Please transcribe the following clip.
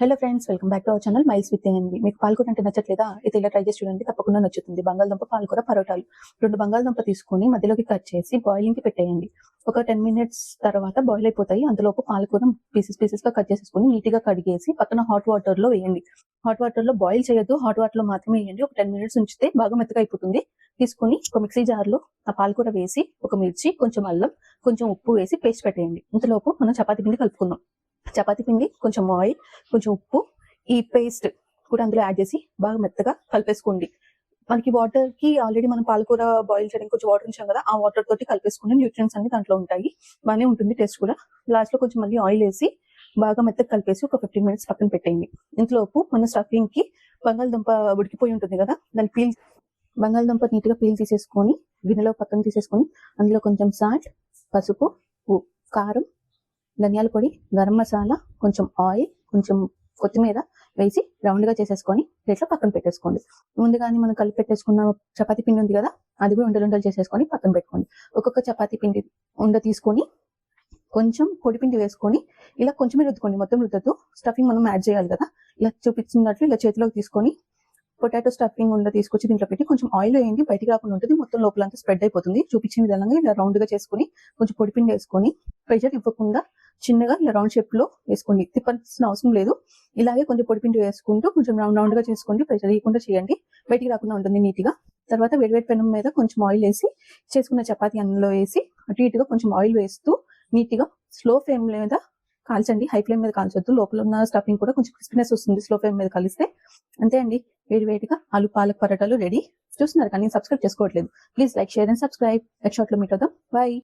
Hello friends welcome back to our channel miles with NV మీకు పాలకూర అంటే నచ్చట్లేదా? అయితే ఇలా ట్రై చేసి చూడండి తప్పకుండా నచ్చుతుంది. బంగాళదుంప పాలకూర పరోటాలు. రెండు బంగాళదుంప తీసుకొని మధ్యలోకి కట్ చేసి బాయిలింగ్కి పెట్టేయండి. ఒక టెన్ మినిట్స్ తర్వాత బాయిల్ అయిపోతాయి. అందులోపు పాలకూర పీసెస్ పీసెస్గా కట్ చేసేసుకుని నీట్గా కడిగేసి పక్కన హాట్ వాటర్లో వేయండి. హాట్ వాటర్లో బాయిల్ చేయొద్దు. హాట్ వాటర్లో మాత్రమే వేయండి. ఒక టెన్ మినిట్స్ ఉంచితే బాగా మెత్తగా అయిపోతుంది. తీసుకొని ఒక మిక్సీ జార్లో ఆ పాలకూర వేసి ఒక మిర్చి కొంచెం అల్లం కొంచెం ఉప్పు వేసి పేస్ట్ పెట్టేయండి. ఇంతలోపు మనం చపాతీ పిండి కలుపుకుందాం. చపాతీ పిండి కొంచెం ఆయిల్ కొంచెం ఉప్పు ఈ పేస్ట్ కూడా అందులో యాడ్ చేసి బాగా మెత్తగా కలిపేసుకోండి. మనకి వాటర్కి ఆల్రెడీ మనం పాలకూర బాయిల్ చేయడానికి కొంచెం వాటర్ ఉంచాం కదా ఆ వాటర్ తోటి కలిపేసుకుని న్యూట్రియన్స్ అన్ని దాంట్లో ఉంటాయి. బాగానే ఉంటుంది టేస్ట్ కూడా. లాస్ట్లో కొంచెం మళ్ళీ ఆయిల్ వేసి బాగా మెత్తగా కలిపేసి ఒక ఫిఫ్టీన్ మినిట్స్ పక్కన పెట్టేయండి. ఇంతలోపు మన స్టఫింగ్కి బంగాళదుంప ఉడికిపోయి ఉంటుంది కదా దాన్ని పీల్ బంగాళదుంప నీట్గా పీల్ తీసేసుకొని గిన్నెలో పక్కన తీసేసుకొని అందులో కొంచెం సాల్ట్ పసుపు కారం ధనియాల పొడి గరం మసాలా కొంచెం ఆయిల్ కొంచెం కొత్తిమీర వేసి రౌండ్గా చేసేసుకొని ప్లేట్లో పక్కన పెట్టేసుకోండి. ముందుగానే మనం కలిపి పెట్టేసుకున్న చపాతీ పిండి ఉంది కదా అది కూడా ఉండలు ఉండలు చేసేసుకొని పక్కన పెట్టుకోండి. ఒక్కొక్క చపాతీ పిండి ఉండ తీసుకొని కొంచెం పొడి పిండి వేసుకొని ఇలా కొంచెమే రుద్దుకోండి. మొత్తం రుద్దదు స్టఫింగ్ మనం యాడ్ చేయాలి కదా. ఇలా చూపించినట్లు ఇలా చేతిలోకి తీసుకొని పొటాటో స్టఫింగ్ ఉండ తీసుకొచ్చి దీంట్లో పెట్టి కొంచెం ఆయిల్ వేయండి. బయటికి రాకుండా ఉంటుంది. మొత్తం లోపలంతా స్ప్రెడ్ అయిపోతుంది. చూపించిన విధంగా ఇలా రౌండ్గా చేసుకొని కొంచెం పొడి పిండి వేసుకొని ప్రెషర్ ఇవ్వకుండా చిన్నగా ఇలా రౌండ్ షేప్లో వేసుకోండి. తిప్పాల్సిన అవసరం లేదు. ఇలాగే కొంచెం పొడి పిండి వేసుకుంటూ కొంచెం రౌండ్ రౌండ్గా చేసుకోండి. ప్రెషర్ ఇవ్వకుండా చేయండి. బయటికి రాకుండా ఉంటుంది నీట్గా తర్వాత వేడివేడి పెనం మీద కొంచెం ఆయిల్ వేసి చేసుకున్న చపాతి అన్నంలో వేసి అటు ఇటుగా కొంచెం ఆయిల్ వేస్తూ నీట్గా స్లో ఫ్లేమ్ మీద కాల్చండి. హై ఫ్లేమ్ మీద కాల్చొద్దు. లోపల ఉన్న స్టఫింగ్ కూడా కొంచెం క్రిస్పీనెస్ వస్తుంది స్లో ఫ్లేమ్ మీద కలిస్తే. అంతే అండి. వేడివేడిగా ఆలు పాలక్ పరోటాలు రెడీ చూస్తున్నారు కానీ సబ్స్క్రైబ్ చేసుకోవట్లేదు. Please like share and subscribe next షార్ట్లో మీట్ అవుదాం. బాయ్